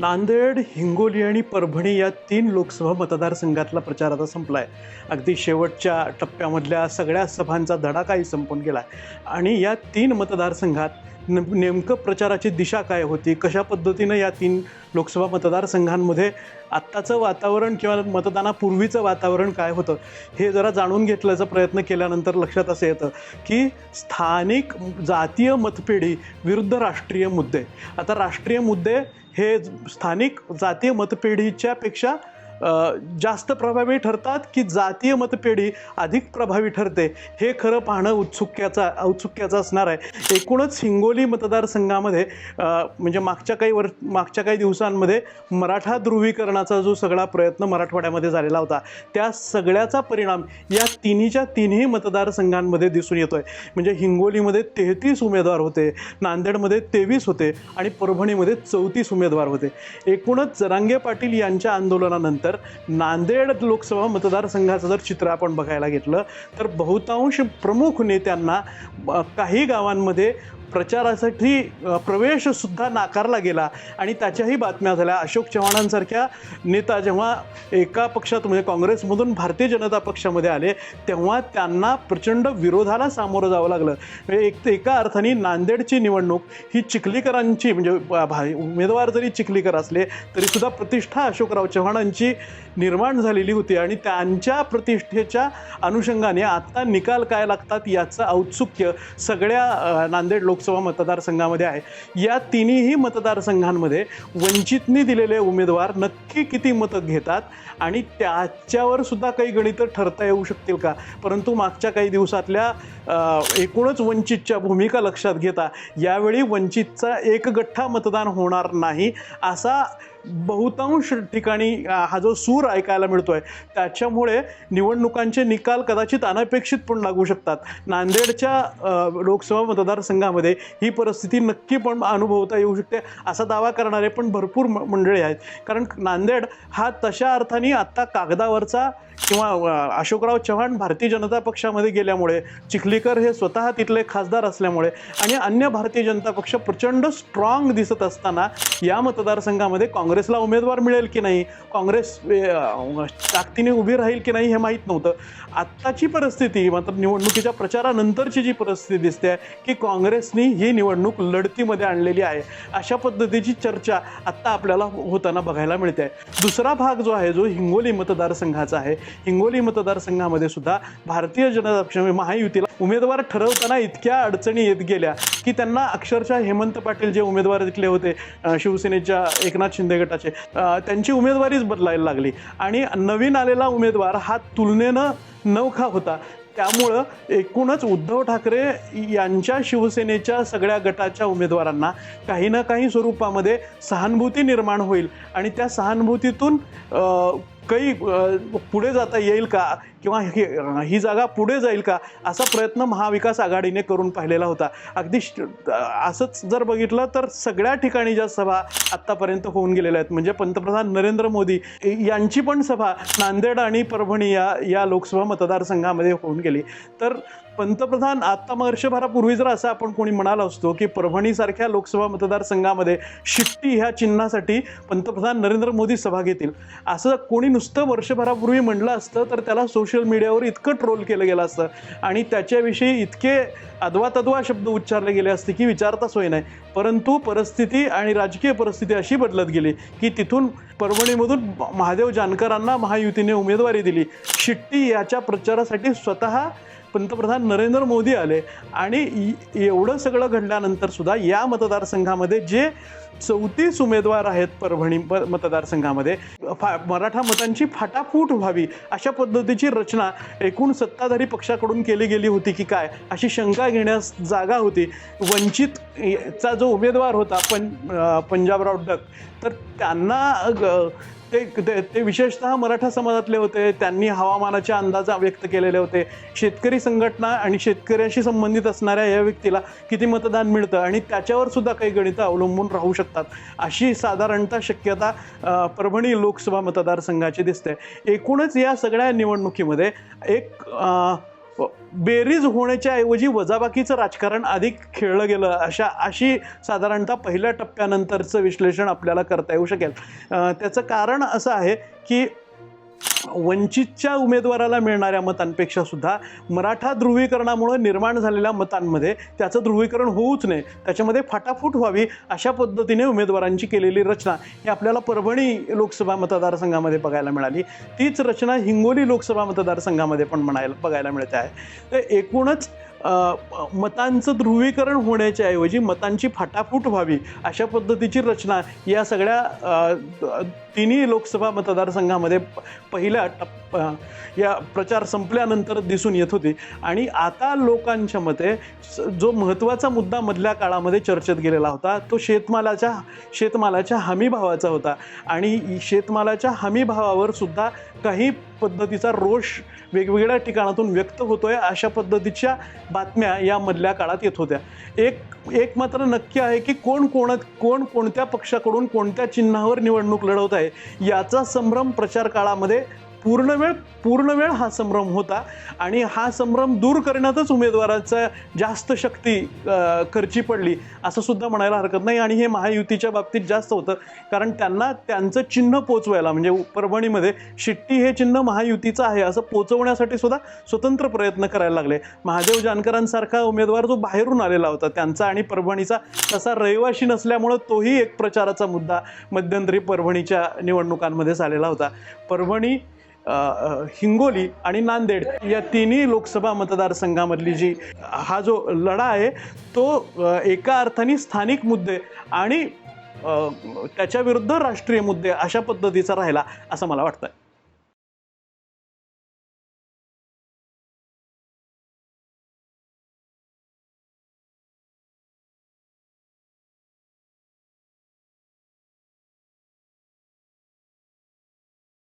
नांदेड हिंगोली आणि परभणी या तीन लोकसभा मतदारसंघातला प्रचार आता संपला आहे अगदी शेवटच्या टप्प्यामधल्या सगळ्या सभांचा धडाकाही संपून गेला आणि या तीन मतदारसंघात न नेमकं प्रचाराची दिशा काय होती? कशा पद्धतीनं या तीन लोकसभा मतदारसंघांमध्ये आत्ताचं वातावरण किंवा मतदानापूर्वीचं वातावरण काय होतं? हे जरा जाणून घेतल्याचा प्रयत्न केल्यानंतर लक्षात असं येतं की स्थानिक जातीय मतपेढी विरुद्ध राष्ट्रीय मुद्दे. आता राष्ट्रीय मुद्दे हे स्थानिक जातीय मतपेढीच्या पेक्षा जास्त प्रभावी ठरतात की जातीय मतपेढी अधिक प्रभावी ठरते? हे खरं पाहणं उत्सुक्याचा औत्सुक्याचं असणार आहे. एकूणच हिंगोली मतदारसंघामध्ये म्हणजे मागच्या काही वर मागच्या काही दिवसांमध्ये मराठा ध्रुवीकरणाचा जो सगळा प्रयत्न मराठवाड्यामध्ये झालेला होता त्या सगळ्याचा परिणाम या तिन्हीच्या तिन्ही मतदारसंघांमध्ये दिसून येतोय. म्हणजे हिंगोलीमध्ये तेहतीस उमेदवार होते नांदेडमध्ये तेवीस होते आणि परभणीमध्ये चौतीस उमेदवार होते. एकूणच जरांगे पाटील यांच्या आंदोलनानंतर तर नांदेड लोकसभा मतदारसंघाचं जर चित्र आपण बघायला घेतलं तर बहुतांश प्रमुख नेत्यांना काही गावांमध्ये प्रचारासाठी प्रवेशसुद्धा नाकारला गेला. आणि त्याच्याही बातम्या झाल्या. अशोक चव्हाणांसारख्या नेता जेव्हा एका पक्षात म्हणजे काँग्रेसमधून भारतीय जनता पक्षामध्ये आले तेव्हा त्यांना प्रचंड विरोधाला सामोरं जावं लागलं. म्हणजे एक एका अर्थाने नांदेडची निवडणूक ही चिखलीकरांची म्हणजे भा- उमेदवार जरी चिखलीकर असले तरीसुद्धा प्रतिष्ठा अशोकराव चव्हाणांची निर्माण झालेली होती. आणि त्यांच्या प्रतिष्ठेच्या अनुषंगाने आता निकाल काय लागतात याचं औत्सुक्य सगळ्या नांदेड लोक लोकसभा मतदारसंघामध्ये आहे. या तिन्ही मतदारसंघांमध्ये वंचितनी दिलेले उमेदवार नक्की किती मतं घेतात आणि त्याच्यावर सुद्धा काही गणितं ठरता येऊ शकतील का? परंतु मागच्या काही दिवसातल्या एकूणच वंचितच्या भूमिका लक्षात घेता यावेळी वंचितचा एक गठ्ठा मतदान होणार नाही असा बहुतांश ठिकाणी हा जो सूर ऐकायला मिळतो आहे त्याच्यामुळे निवडणुकांचे निकाल कदाचित अनपेक्षित पण लागू शकतात. नांदेडच्या लोकसभा मतदारसंघामध्ये ही परिस्थिती नक्की पण अनुभवता येऊ शकते. असा दावा करणारे पण भरपूर मंडळी आहेत. कारण नांदेड हा तशा अर्थाने आत्ता कागदावरचा किंवा अशोकराव चव्हाण भारतीय जनता पक्षामध्ये गेल्यामुळे चिखलीकर हे स्वतः तिथले खासदार असल्यामुळे आणि अन्य भारतीय जनता पक्ष प्रचंड स्ट्रॉंग दिसत असताना या मतदारसंघामध्ये काँग्रेसला उमेदवार मिळेल की नाही? काँग्रेस ताकदीने उभी राहील की नाही हे माहीत नव्हतं. आत्ताची परिस्थिती मात्र निवडणुकीच्या प्रचारानंतरची जी परिस्थिती दिसते आहे की काँग्रेसने ही निवडणूक लढतीमध्ये आणलेली आहे. अशा पद्धतीची चर्चा आत्ता आपल्याला होताना बघायला मिळते. आहे दुसरा भाग जो आहे जो हिंगोली मतदारसंघाचा आहे हिंगोली मतदारसंघामध्ये सुद्धा भारतीय जनता पक्ष म्हणजे महायुतीला उमेदवार ठरवताना इतक्या अडचणी येत गेल्या की त्यांना अक्षरशः हेमंत पाटील जे उमेदवार तिथले होते शिवसेनेच्या एकनाथ शिंदे गटाचे त्यांची उमेदवारीच बदलायला लागली. आणि नवीन आलेला उमेदवार हा तुलनेनं नवखा होता. त्यामुळं एकूणच उद्धव ठाकरे यांच्या शिवसेनेच्या सगळ्या गटाच्या उमेदवारांना काही ना काही स्वरूपामध्ये सहानुभूती निर्माण होईल. आणि त्या सहानुभूतीतून काही पुढे जाता येईल का? किंवा ही ही जागा पुढे जाईल का? असा प्रयत्न महाविकास आघाडीने करून पाहिलेला होता. अगदी श- असंच जर बघितलं तर सगळ्या ठिकाणी ज्या सभा आत्तापर्यंत होऊन गेलेल्या आहेत म्हणजे पंतप्रधान नरेंद्र मोदी यांची पण सभा नांदेड आणि परभणी या या लोकसभा मतदारसंघामध्ये होऊन गेली. तर पंतप्रधान आत्ता वर्षभरापूर्वी जर असं आपण कोणी म्हणाला असतो की परभणीसारख्या लोकसभा मतदारसंघामध्ये शिट्टी ह्या चिन्हासाठी पंतप्रधान नरेंद्र मोदी सभा घेतील. असं कोणी नुसतं वर्षभरापूर्वी म्हणलं असतं तर त्याला सोशल मीडियावर इतकं ट्रोल केलं गेलं असतं. आणि त्याच्याविषयी इतके अदवा तदवा शब्द उच्चारले गेले असते की विचारता सोय नाही. परंतु परिस्थिती आणि राजकीय परिस्थिती अशी बदलत गेली की तिथून परभणीमधून महादेव जानकरांना महायुतीने उमेदवारी दिली. शिट्टी याच्या प्रचारासाठी स्वतः पंतप्रधान नरेंद्र मोदी आले आणि एवढं सगळं घडल्यानंतर सुद्धा या मतदारसंघामध्ये जे चौतीस उमेदवार आहेत परभणी प- मतदारसंघामध्ये फा मराठा मतांची फाटाफूट व्हावी अशा पद्धतीची रचना एकूण सत्ताधारी पक्षाकडून केली गेली होती की काय अशी शंका घेण्यास जागा होती. वंचित चा जो उमेदवार होता पण पंजाबराव डक तर त्यांना ते ते ते विशेषतः मराठा समाजातले होते त्यांनी हवामानाच्या अंदाजा व्यक्त केलेले होते. शेतकरी संघटना आणि शेतकऱ्याशी संबंधित असणाऱ्या या व्यक्तीला किती मतदान मिळतं आणि त्याच्यावर सुद्धा काही गणितं अवलंबून राहू शकतात. अशी साधारणतः शक्यता परभणी लोकसभा मतदारसंघाची दिसते. एकूणच या सगळ्या निवडणुकीमध्ये एक बेरीज होण्याच्या ऐवजी वजाबाकीचं राजकारण अधिक खेळलं गेलं अशा अशी साधारणतः पहिल्या टप्प्यानंतरचं विश्लेषण आपल्याला करता येऊ शकेल. त्याचं कारण असं आहे की वंचितच्या उमेदवाराला मिळणाऱ्या मतांपेक्षा सुद्धा मराठा ध्रुवीकरणामुळे निर्माण झालेल्या मतांमध्ये त्याचं ध्रुवीकरण होऊच नये. त्याच्यामध्ये फाटाफूट व्हावी अशा पद्धतीने उमेदवारांची केलेली रचना ही आपल्याला परभणी लोकसभा मतदारसंघामध्ये बघायला मिळाली. तीच रचना हिंगोली लोकसभा मतदारसंघामध्ये पण म्हणायला बघायला मिळते आहे. तर एकूणच मतांचं ध्रुवीकरण होण्याच्या ऐवजी मतांची फाटाफूट व्हावी अशा पद्धतीची रचना या सगळ्या तिन्ही लोकसभा मतदारसंघामध्ये पहिल्या टप्प या प्रचार संपल्यानंतर दिसून येत होती. आणि आता लोकांच्या मते स- जो महत्त्वाचा मुद्दा मधल्या काळामध्ये चर्चेत गेलेला होता तो शेतमालाच्या शेतमालाच्या हमीभावाचा होता. आणि शेतमालाच्या हमीभावावर सुद्धा काही पद्धतीचा रोष वेगवेगळ्या ठिकाणातून व्यक्त होतोय अशा पद्धतीच्या बातम्या या मधल्या काळात येत होत्या. एक एक मात्र नक्की आहे की कोण कोण कोण कोणत्या पक्षाकडून कोणत्या चिन्हावर निवडणूक लढवत आहे याचा संभ्रम प्रचार काळामध्ये पूर्ण वेळ पूर्ण वेळ हा संभ्रम होता आणि हा संभ्रम दूर करण्यातच उमेदवाराचा जास्त शक्ती खर्ची पडली. असं सुद्धा म्हणायला हरकत नाही आणि हे महायुतीच्या बाबतीत जास्त होतं. कारण त्यांना त्यांचं चिन्ह पोचवायला म्हणजे परभणीमध्ये शिट्टी हे चिन्ह महायुतीचं आहे असं पोचवण्यासाठी सुद्धा स्वतंत्र प्रयत्न करायला लागले. महादेव जानकरांसारखा उमेदवार जो बाहेरून आलेला होता त्यांचा आणि परभणीचा तसा रहिवाशी नसल्यामुळं तोही एक प्रचाराचा मुद्दा मध्यंतरी परभणीच्या निवडणुकांमध्ये झालेला होता. परभणी हिंगोली आणि नांदेड या तिन्ही लोकसभा मतदारसंघामधली जी हा जो लढा आहे तो एका अर्थाने स्थानिक मुद्दे आणि त्याच्याविरुद्ध राष्ट्रीय मुद्दे अशा पद्धतीचा राहिला असं मला वाटतं